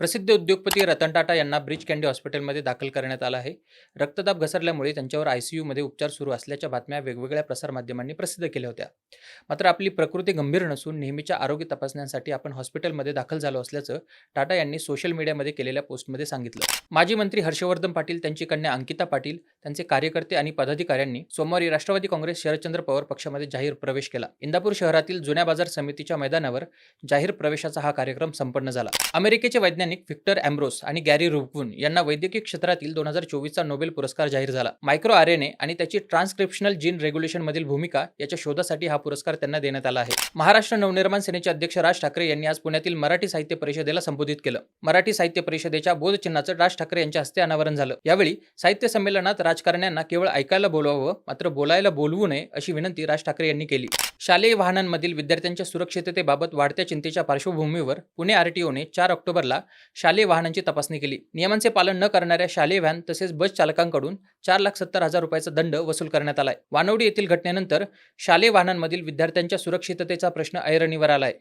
प्रसिद्ध उद्योगपती रतन टाटा यांना ब्रिज कँडी हॉस्पिटलमध्ये दाखल करण्यात आलं आहे. रक्तदाब घसरल्यामुळे त्यांच्यावर आय सी यूमध्ये उपचार सुरू असल्याच्या बातम्या वेगवेगळ्या प्रसारमाध्यमांनी प्रसिद्ध केल्या होत्या. मात्र आपली प्रकृती गंभीर नसून नेहमीच्या आरोग्य तपासण्यासाठी आपण हॉस्पिटलमध्ये दाखल झालो असल्याचं टाटा यांनी सोशल मीडियामध्ये केलेल्या पोस्टमध्ये सांगितलं. माजी मंत्री हर्षवर्धन पाटील त्यांची कन्या अंकिता पाटील त्यांचे कार्यकर्ते आणि पदाधिकाऱ्यांनी सोमवारी राष्ट्रवादी काँग्रेस शरदचंद्र पवार पक्षामध्ये जाहीर प्रवेश केला. इंदापूर शहरातील जुन्या बाजार समितीच्या मैदानावर जाहीर प्रवेशाचा हा कार्यक्रम संपन्न झाला. अमेरिकेचे वैज्ञानिक व्हिक्टर अँब्रोस आणि गॅरी रुपवून यांना वैद्यकीय क्षेत्रातील दोन हजार चोवीसचा नोबेल पुरस्कार जाहीर झाला. मायक्रो आर एन ए आणि त्याची ट्रान्सक्रिप्शनल जीन रेग्युलेशन मधील भूमिका याच्या शोधासाठी हा पुरस्कार त्यांना देण्यात आला आहे. महाराष्ट्र नवनिर्माण सेनेचे अध्यक्ष राज ठाकरे यांनी आज पुण्यातील मराठी साहित्य परिषदेला संबोधित केलं. मराठी साहित्य परिषदेच्या बोधचिन्हाचं राज ठाकरे यांच्या हस्ते अनावरण झालं. यावेळी साहित्य संमेलनात राजकारण्यांना केवळ ऐकायला बोलवावं मात्र बोलायला बोलवू नये अशी विनंती राज ठाकरे यांनी केली. शालेय वाहनांमधील विद्यार्थ्यांच्या सुरक्षिततेबाबत वाढत्या चिंतेच्या पार्श्वभूमीवर पुणे आरटीओने चार ऑक्टोबरला शालेय वाहनांची तपासणी केली. नियमांचे पालन न करणाऱ्या शालेय व्हॅन तसेच बस चालकांकडून चार लाख सत्तर हजार रुपयाचा दंड वसूल करण्यात आलाय. वानवडी येथील घटनेनंतर शालेय वाहनांमधील विद्यार्थ्यांच्या सुरक्षिततेचा प्रश्न ऐरणीवर आलाय.